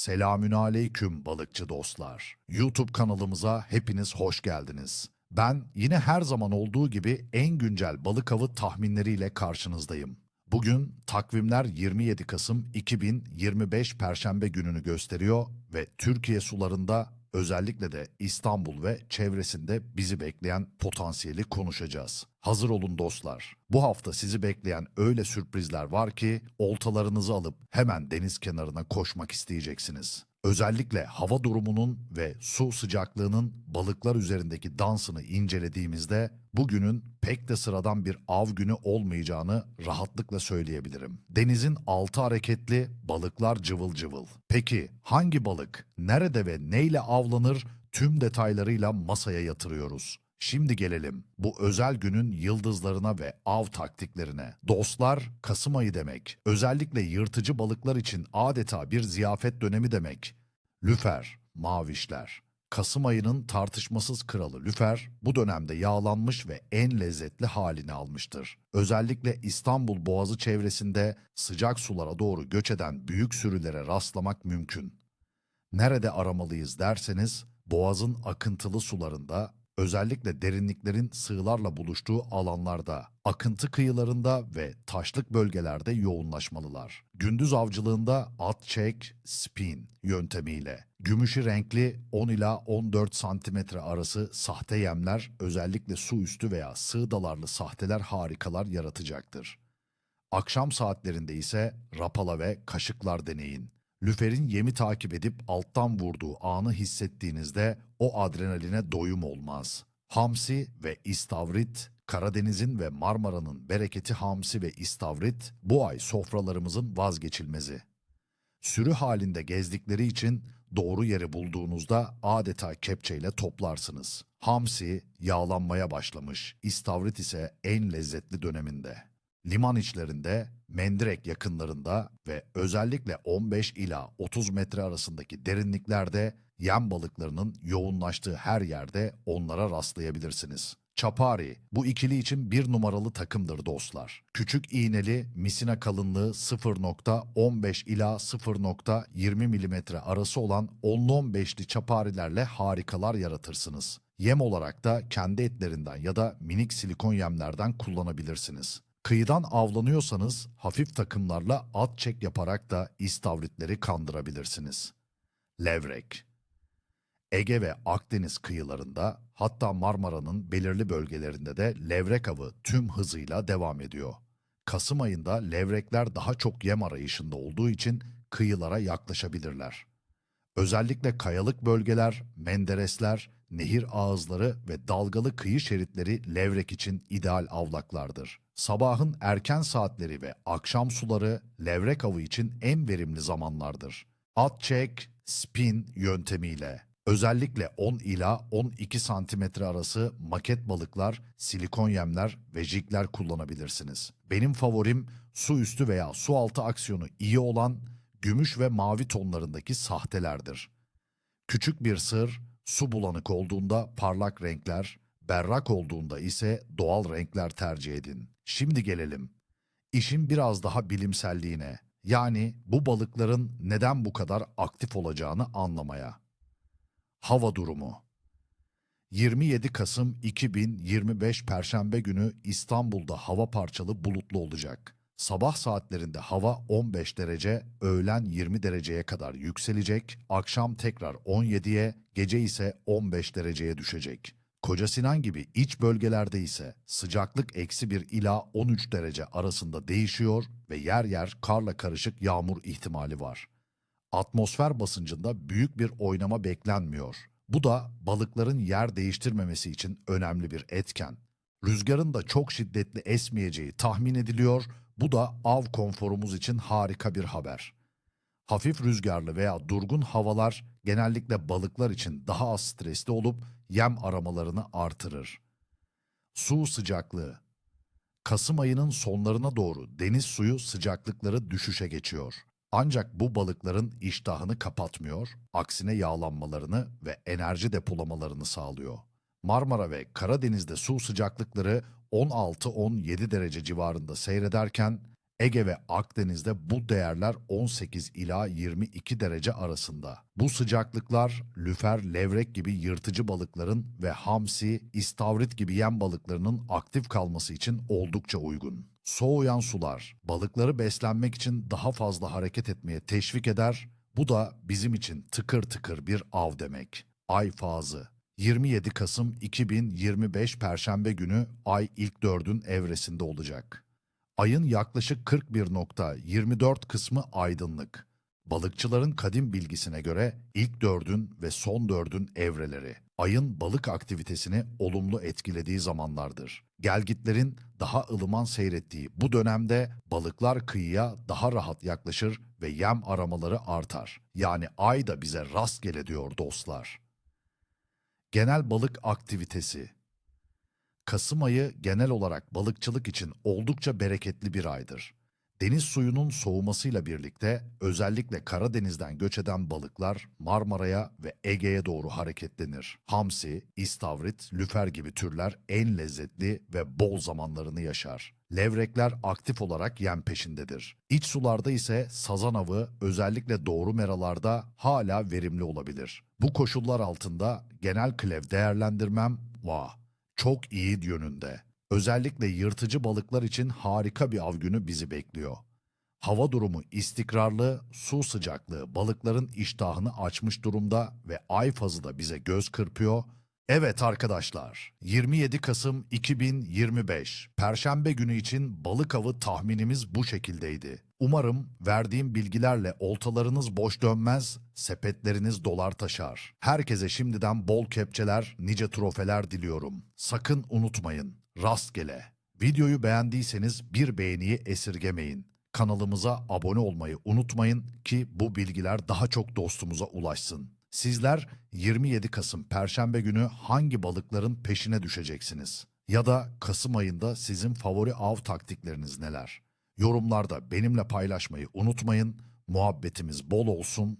Selamün aleyküm balıkçı dostlar. YouTube kanalımıza hepiniz hoş geldiniz. Ben yine her zaman olduğu gibi en güncel balık avı tahminleriyle karşınızdayım. Bugün takvimler 27 Kasım 2025 Perşembe gününü gösteriyor ve Türkiye sularında özellikle de İstanbul ve çevresinde bizi bekleyen potansiyeli konuşacağız. Hazır olun dostlar. Bu hafta sizi bekleyen öyle sürprizler var ki oltalarınızı alıp hemen deniz kenarına koşmak isteyeceksiniz. Özellikle hava durumunun ve su sıcaklığının balıklar üzerindeki dansını incelediğimizde bugünün pek de sıradan bir av günü olmayacağını rahatlıkla söyleyebilirim. Denizin altı hareketli, balıklar cıvıl cıvıl. Peki hangi balık, nerede ve neyle avlanır tüm detaylarıyla masaya yatırıyoruz. Şimdi gelelim bu özel günün yıldızlarına ve av taktiklerine. Dostlar, Kasım ayı demek. Özellikle yırtıcı balıklar için adeta bir ziyafet dönemi demek. Lüfer, mavişler. Kasım ayının tartışmasız kralı lüfer bu dönemde yağlanmış ve en lezzetli halini almıştır. Özellikle İstanbul Boğazı çevresinde sıcak sulara doğru göç eden büyük sürülere rastlamak mümkün. Nerede aramalıyız derseniz Boğaz'ın akıntılı sularında özellikle derinliklerin sığlarla buluştuğu alanlarda, akıntı kıyılarında ve taşlık bölgelerde yoğunlaşmalılar. Gündüz avcılığında at çek, spin yöntemiyle gümüşü renkli 10 ila 14 santimetre arası sahte yemler özellikle su üstü veya sığ dalarlı sahteler harikalar yaratacaktır. Akşam saatlerinde ise rapala ve kaşıklar deneyin. Lüferin yemi takip edip alttan vurduğu anı hissettiğinizde o adrenaline doyum olmaz. Hamsi ve istavrit, Karadeniz'in ve Marmara'nın bereketi hamsi ve istavrit bu ay sofralarımızın vazgeçilmezi. Sürü halinde gezdikleri için doğru yeri bulduğunuzda adeta kepçeyle toplarsınız. Hamsi yağlanmaya başlamış, istavrit ise en lezzetli döneminde. Liman içlerinde, Mendirek yakınlarında ve özellikle 15 ila 30 metre arasındaki derinliklerde yem balıklarının yoğunlaştığı her yerde onlara rastlayabilirsiniz. Çapari bu ikili için bir numaralı takımdır dostlar. Küçük iğneli misina kalınlığı 0.15 ila 0.20 milimetre arası olan 10-15'li çaparilerle harikalar yaratırsınız. Yem olarak da kendi etlerinden ya da minik silikon yemlerden kullanabilirsiniz. Kıyıdan avlanıyorsanız hafif takımlarla at çek yaparak da istavritleri kandırabilirsiniz. Levrek Ege ve Akdeniz kıyılarında hatta Marmara'nın belirli bölgelerinde de levrek avı tüm hızıyla devam ediyor. Kasım ayında levrekler daha çok yem arayışında olduğu için kıyılara yaklaşabilirler. Özellikle kayalık bölgeler, menderesler, nehir ağızları ve dalgalı kıyı şeritleri levrek için ideal avlaklardır. Sabahın erken saatleri ve akşam suları levrek avı için en verimli zamanlardır. At çek, spin yöntemiyle özellikle 10 ila 12 santimetre arası maket balıklar, silikon yemler ve jigler kullanabilirsiniz. Benim favorim su üstü veya su altı aksiyonu iyi olan gümüş ve mavi tonlarındaki sahtelerdir. Küçük bir sır, su bulanık olduğunda parlak renkler, berrak olduğunda ise doğal renkler tercih edin. Şimdi gelelim. İşin biraz daha bilimselliğine, yani bu balıkların neden bu kadar aktif olacağını anlamaya. Hava durumu 27 Kasım 2025 Perşembe günü İstanbul'da hava parçalı bulutlu olacak. Sabah saatlerinde hava 15 derece, öğlen 20 dereceye kadar yükselecek, akşam tekrar 17'ye, gece ise 15 dereceye düşecek. Koca Sinan gibi iç bölgelerde ise sıcaklık eksi 1 ila 13 derece arasında değişiyor ve yer yer karla karışık yağmur ihtimali var. Atmosfer basıncında büyük bir oynama beklenmiyor. Bu da balıkların yer değiştirmemesi için önemli bir etken. Rüzgarın da çok şiddetli esmeyeceği tahmin ediliyor. Bu da av konforumuz için harika bir haber. Hafif rüzgarlı veya durgun havalar genellikle balıklar için daha az stresli olup yem aramalarını artırır. Su sıcaklığı Kasım ayının sonlarına doğru deniz suyu sıcaklıkları düşüşe geçiyor. Ancak bu balıkların iştahını kapatmıyor, aksine yağlanmalarını ve enerji depolamalarını sağlıyor. Marmara ve Karadeniz'de su sıcaklıkları 16-17 derece civarında seyrederken Ege ve Akdeniz'de bu değerler 18 ila 22 derece arasında. Bu sıcaklıklar lüfer, levrek gibi yırtıcı balıkların ve hamsi, istavrit gibi yem balıklarının aktif kalması için oldukça uygun. Soğuyan sular balıkları beslenmek için daha fazla hareket etmeye teşvik eder. Bu da bizim için tıkır tıkır bir av demek. Ay fazı 27 Kasım 2025 Perşembe günü ay ilk dördün evresinde olacak. Ayın yaklaşık 41.24 kısmı aydınlık. Balıkçıların kadim bilgisine göre ilk dördün ve son dördün evreleri ayın balık aktivitesini olumlu etkilediği zamanlardır. Gelgitlerin daha ılıman seyrettiği bu dönemde balıklar kıyıya daha rahat yaklaşır ve yem aramaları artar. Yani ay da bize rastgele diyor dostlar. Genel balık aktivitesi Kasım ayı genel olarak balıkçılık için oldukça bereketli bir aydır. Deniz suyunun soğumasıyla birlikte özellikle Karadeniz'den göç eden balıklar Marmara'ya ve Ege'ye doğru hareketlenir. Hamsi, istavrit, lüfer gibi türler en lezzetli ve bol zamanlarını yaşar. Levrekler aktif olarak yem peşindedir. İç sularda ise sazan avı özellikle doğru meralarda hala verimli olabilir. Bu koşullar altında genel klev değerlendirmem vah çok iyi yönünde. Özellikle yırtıcı balıklar için harika bir av günü bizi bekliyor. Hava durumu istikrarlı, su sıcaklığı balıkların iştahını açmış durumda ve ay fazı da bize göz kırpıyor. Evet arkadaşlar, 27 Kasım 2025 Perşembe günü için balık avı tahminimiz bu şekildeydi. Umarım verdiğim bilgilerle oltalarınız boş dönmez, sepetleriniz dolar taşar. Herkese şimdiden bol kepçeler, nice trofeler diliyorum. Sakın unutmayın, rastgele. Videoyu beğendiyseniz bir beğeniyi esirgemeyin. Kanalımıza abone olmayı unutmayın ki bu bilgiler daha çok dostumuza ulaşsın. Sizler 27 Kasım Perşembe günü hangi balıkların peşine düşeceksiniz? Ya da Kasım ayında sizin favori av taktikleriniz neler? Yorumlarda benimle paylaşmayı unutmayın. Muhabbetimiz bol olsun.